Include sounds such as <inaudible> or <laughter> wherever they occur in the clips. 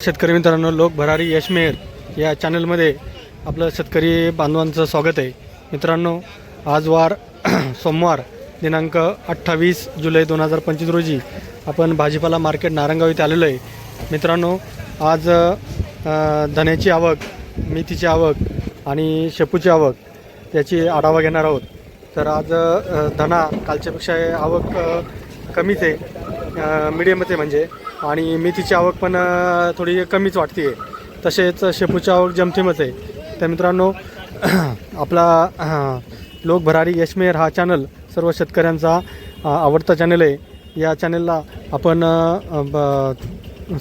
शेतकरी मित्रांनो लोक भरारी यशमेर या चॅनलमध्ये आपलं शेतकरी बांधवांचं स्वागत आहे. मित्रांनो आज वार <clears throat> सोमवार दिनांक अठ्ठावीस जुलै दोन हजार पंचवीस रोजी आपण भाजीपाला मार्केट नारंगाव इथे आलेलो आहे. मित्रांनो आज धण्याची आवक मेथीची आवक आणि शेपूची आवक याची आढावा घेणार आहोत. तर आज धना कालच्यापेक्षा आवक कमीच आहे. मिडियमच आहे म्हणजे. आणि मेथीची आवक पण थोडी कमीच वाटते. आहे तसेच शेपूची आवक जमतीमच आहे. तर मित्रांनो <clears throat> आपला लोक भरारी यशमेर हा चॅनल सर्व शेतकऱ्यांचा आवडता चॅनल आहे. या चॅनलला आपण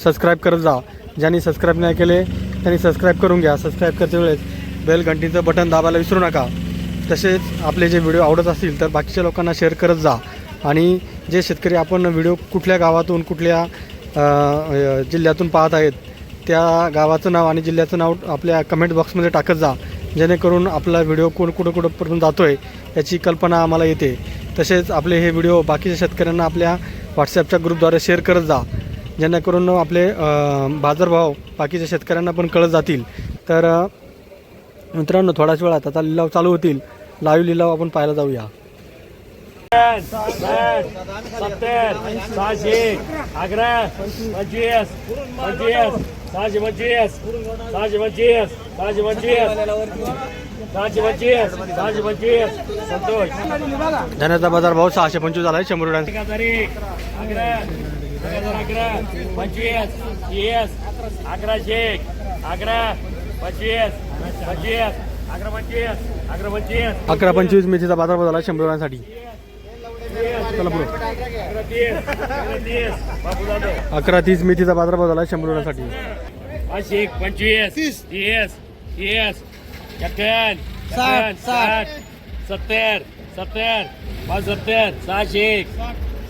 सबस्क्राईब करत जा. ज्यांनी सबस्क्राईब नाही केले त्यांनी सबस्क्राईब करून घ्या. सबस्क्राईब करते वेळेस बेल घंटीचं बटन दाबायला विसरू नका. तसेच आपले जे व्हिडिओ आवडत असतील तर बाकीच्या लोकांना शेअर करत जा. आणि जे शेतकरी आपण व्हिडिओ कुठल्या गावातून कुठल्या जिल्ह्यातून पाहत आहेत त्या गावाचं नाव आणि जिल्ह्याचं नाव आपल्या कमेंट बॉक्समध्ये टाकत जा. जेणेकरून आपला व्हिडिओ कोण कुठं कुठंपर्यंत जातो आहे याची कल्पना आम्हाला येते. तसेच आपले हे व्हिडिओ बाकीच्या शेतकऱ्यांना आपल्या व्हॉट्सॲपच्या ग्रुपद्वारे शेअर करत जा. जेणेकरून आपले बाजारभाव बाकीच्या शेतकऱ्यांना पण कळत जातील. तर मित्रांनो थोड्याच वेळात आता लिलाव चालू होतील. लाईव्ह लिलाव आपण पाहायला जाऊया. सत्तर सहाशे अकरा पंचवीस पंचवीस सहाशे पंचवीस सहाशे पंचवीस सहाशे पंचवीस सहाशे पंचवीस सहाशे पंचवीस संतोष. धन्याचा बाजार भाव सहाशे पंचवीस झाला आहे शंभर रुपयांचा. अकरा अकरा पंचवीस तीस अकराशे अकरा पंचवीस पंचवीस अकरा पंचवीस अकरा पंचवीस. मेथीचा बाजार आहे शंभर रुपयांसाठी. चला पुढे. अकरा तीस तीस तीस मेथीचा बाजार भाव झाला आहे शंभर रुपयांसाठी पाचशे एक पंचवीस तीस. तीस एकावन्न साठ साठ. सत्तर सत्तर पाच सत्तर सहाशे एक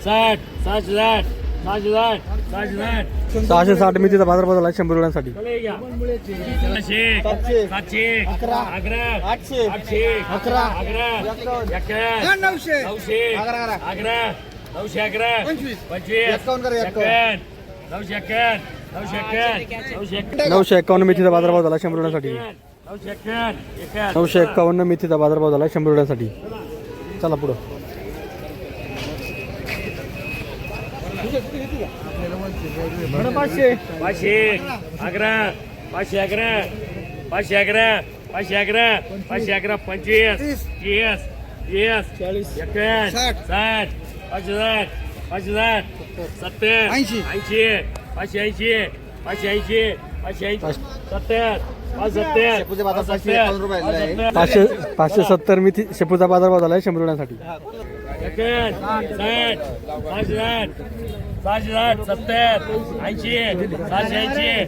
साठ सहाशे साठ सहाशे साठ सहाशे साठ सहाशे साठ मेथीचा बाजार भाव झाला आहे शंभर रुपयांसाठी नऊशे नऊशे अकरा, अकरा. अकरा नऊशे एकावन्न मेथीचा बाजार भाव झाला शंभर रुपयांसाठी नऊशे एकावन्न मेथीचा बाजार भाव झाला आहे शंभर रुपयांसाठी चला पुढं. पाचशे पाचशे अकरा पाचशे अकरा पाचशे अकरा पाचशे अकरा पाचशे अकरा पंचवीस तीस तीस चाळीस. एकावन्न साठ. साठ पाचशे साठ पाचशे साठ सत्तर ऐंशी. ऐंशी पाचशे ऐंशी पाचशे ऐंशी पाचशे पाचशे सत्तर, मेथी शेपूचा बाजार झाला आहे शंभर रुपयांसाठी. सहाशे ऐंशी सहाशे ऐंशी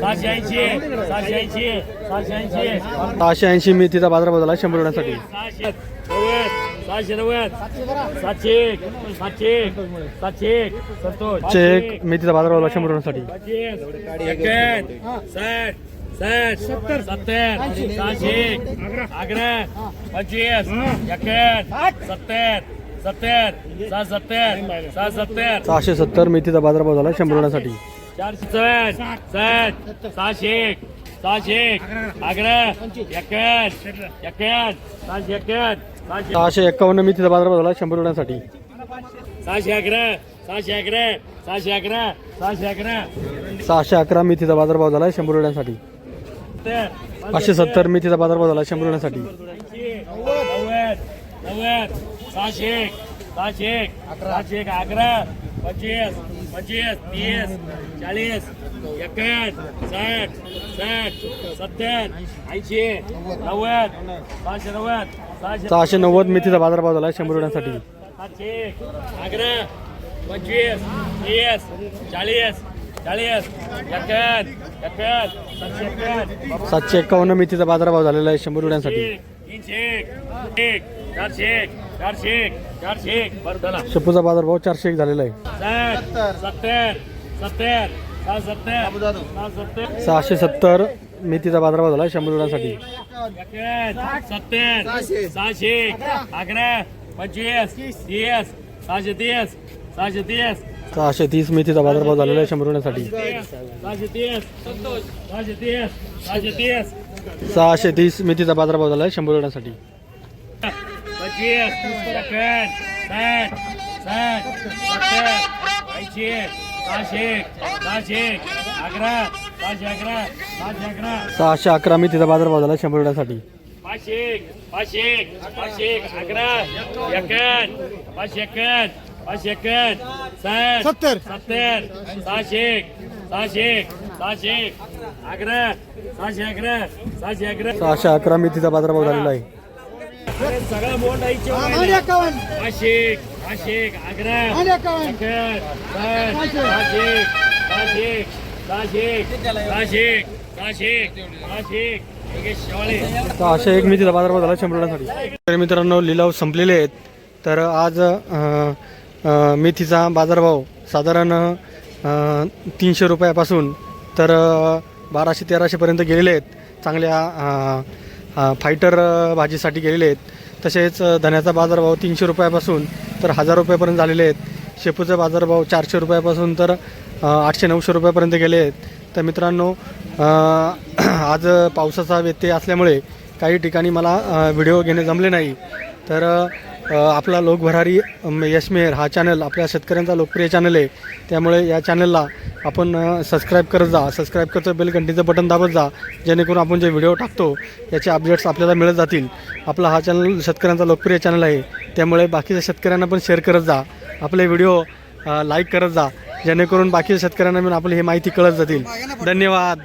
सहाशे ऐंशी सहाशे ऐंशी सहाशे ऐंशी. सहाशे ऐंशी मेथीचा बाजार झाला आहे शंभर रुपयांसाठी. सहाशे नव्वद. सातशे एक. सातशे एक. सातशे एक. संतोष. चेक मेथीचा बाजार आहे शंभर रुपयांसाठी. साठ. साठ. सत्तर. सत्तर. सहाशे एक. अकरा पंचवीस. एकावन्न सत्तर सत्तर. सहा सत्तर. सहा सत्तर सहाशे सत्तर मेथीचा बाजार भाव झाला शंभर रुपयांसाठी. चारशे साठ. साठ सहाशे एक. सहाशे. एक अकरा एकावन्न एकावन्न सहाशे एकावन्न सहाशे. एक्कावन्न मेथीचा बाजार भाव झाला शंभर रुपयांसाठी. सहाशे अकरा सहाशे अकरा सहाशे अकरा सहाशे अकरा सहाशे अकरा मेथीचा बाजार भाव झाला शंभर रुपयांसाठी. पाचशे सत्तर मेथीचा बाजार भाव झाला शंभर रुपयांसाठी. सहाशे एक. सहाशे अकरा पंचवीस पंचवीस तीस चाळीस एकावन्न साठ साठ सत्तर ऐंशी नव्वद सहाशे नव्वद सहाशे नव्वद. मेथीचा बाजार भाव झाला आहे शंभर रुपयांसाठी सातशे अकरा पंचवीस तीस चाळीस चाळीस एकावन्न एकावन्न सातशे एक्कावन्न मेथीचा बाजार भाव झालेला आहे शंभर रुपयांसाठी तीनशे एक, एक, चारशे एक, चारशे एक, चारशे. एक, बरं झाला. शेपूचा बाजार भाव चारशे एक झालेला आहे. साठ, सत्तर, सत्तर, सहा सत्तर, सहा सत्तर, सहाशे सत्तर मेथीचा बाजार भाव झाला आहे शंभर रुपयांसाठी सत्तर, सहाशे. एक, अकरा पंचवीस तीस. सहाशे तीस सहाशे तीस. सहाशे तीस मेथीचा बाजारभाव झालेला आहे शंभर रुपयासाठी सहाशे तीस सहाशे तीस सहाशे तीस. सहाशे तीस मेथीचा बाजारभाव झाला आहे शंभर रुपयासाठी पंचवीस सेकंड साठ साठ सत्तर ऐंशी सहाशे सहाशे अकरा सहाशे अकरा सहाशे अकरा सहाशे अकरा मेथीचा बाजारभाव झाला आहे शंभर रुपयासाठी पाचशे पाचशे पाचशे अकरा एकन पाचशे एकन पाचशे एकन साठ सत्तर. सत्तर सहाशे सहाशे सहाशे अकरा सहाशे अकरा सहाशे अकरा सहाशे अकरा मेथीचा बाजारभाव झालेला आहे सगळं बोट सहाशे सहाशे सहाशे सहाशे योगेश शेवाळे. सहाशे एक मेथीचा बाजारभाव झाला शंभर रुपयासाठी. तर मित्रांनो लिलाव संपलेले आहेत. तर आज मेथीचा बाजारभाव साधारण तीनशे रुपयापासून तर बाराशे तेराशेपर्यंत गेलेले आहेत. चांगल्या फायटर भाजीसाठी गेलेले आहेत. तसेच अं, धन्याचा बाजारभाव तीनशे रुपयापासून तर हजार रुपयापर्यंत झालेले आहेत. शेपूचा बाजारभाव चारशे रुपयापासून तर आठशे नऊशे रुपयापर्यंत गेले आहेत. तर मित्रांनो <clears throat> आज पावसाचा व्यत्यय असल्यामुळे काही ठिकाणी मला व्हिडिओ घेणे जमले नाही. तर आपला लोकभरारी यशमेहर यशमेर हा चॅनल आपल्या शेतकऱ्यांचा लोकप्रिय चॅनल आहे. त्यामुळे या चॅनलला आपण सबस्क्राईब करत जा. सबस्क्राईब करतो बेल घंटीचं बटन दाबत जा जेणेकरून आपण जे व्हिडिओ टाकतो याचे अपडेट्स आपल्याला मिळत जातील. आपला हा चॅनल शेतकऱ्यांचा लोकप्रिय चॅनल आहे. त्यामुळे बाकीच्या शेतकऱ्यांना पण शेअर करत जा. आपले व्हिडिओ लाईक करत जा. जेणेकरून बाकीच्या शेतकऱ्यांना पण आपली ही माहिती कळत जातील. धन्यवाद.